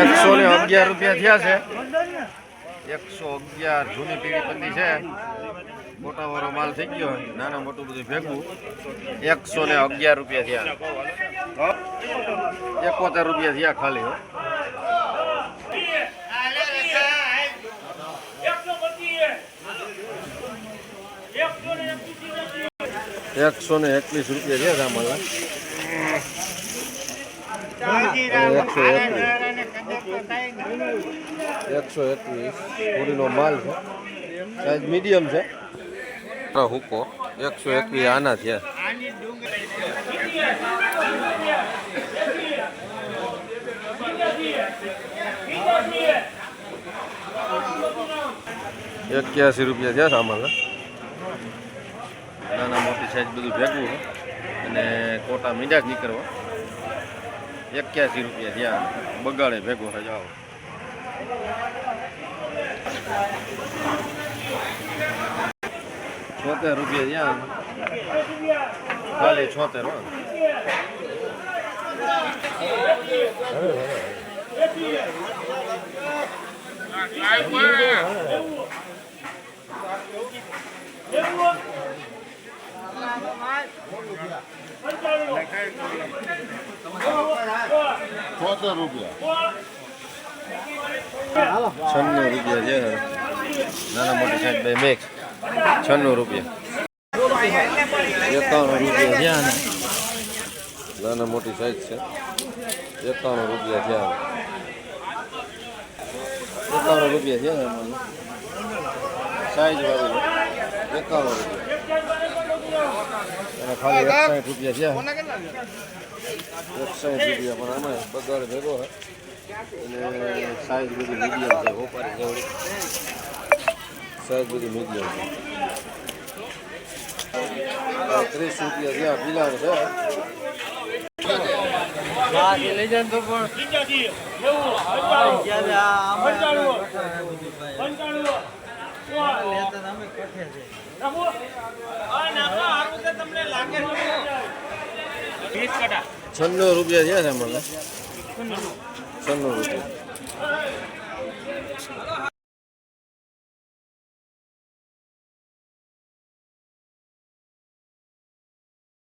એકસો ને અગિયાર રૂપિયા થયા છે. એકસો અગિયાર જૂની પીવી પંદી છે. મોટા વાળો માલ થઈ ગયો. નાના મોટું બધું ભેગું. એકસો ને અગિયાર રૂપિયા થયા. એકોતેર રૂપિયા થયા ખાલી હો. એકસો ને એકવીસ રૂપિયા છે સામાન એકસો એકવીસ. એકસો એકવીસ. પૂરીનો માલ છે. સાઈઝ મીડિયમ છે. હુકો. એકસો એકવીસ આના છે. એક્યાસી રૂપિયા થયા સામાન નાના મોટી સાઈઝ બધું ભેગવું અને કોટા મીંડા જ નીકળવા. એક્યાસી રૂપિયા થયા. બગાડે ભેગો છે છોતેર રૂપિયા થયા. ખાલી છોતેર હો. છોતેર રૂપિયા. છન્નું રૂપિયા છે. નાના મોટી સાહેબ બે મેક. છન્નું રૂપિયા. એકાણું રૂપિયા છે આના. નાના મોટી સાઈઝ છે. એકાણું રૂપિયા છે આના. એકાણું રૂપિયા છે આમાં સાઈઝ વાળી એકાણું રૂપિયા. અને ખાલી એકસાઠ રૂપિયા છે એકસાઠ રૂપિયા પણ આમાં બગાડ ભેગો અને સાઈઝ બધી મીડિયમ છે ઓપારી જવડી. સાઈઝ બધી મીડિયમ છે. ત્રીસ રૂપિયા જ્યાં પીલાનું છે. છન્નું રૂપિયા થયા છે મને. છન્નું રૂપિયા.